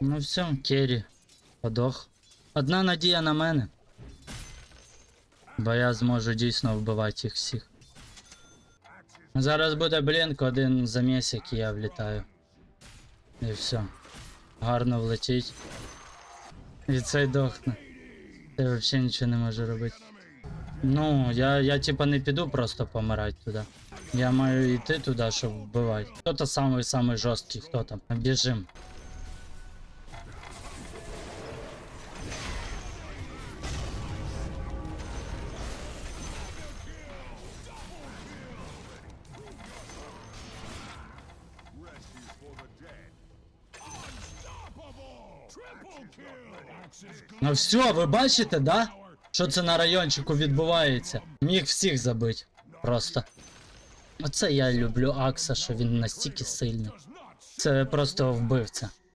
Ну все, Керрі. Подох. Одна надія на мене. Бо я зможу дійсно вбивати їх всіх. Зараз буде блінк, один замісик і я влітаю. І все. Гарно влетіть. І цей дохне. Ти взагалі нічого не можу робити. Ну, я, я типа не піду просто помирати туди. Я маю йти туди, щоб вбивати. Хто то самий самий жорсткий, хто там? Біжим. Ну все, ви бачите, да? Що це на райончику відбувається? Міг всіх забити. Просто. Оце я люблю Акса, що він настільки сильний. Це просто вбивця.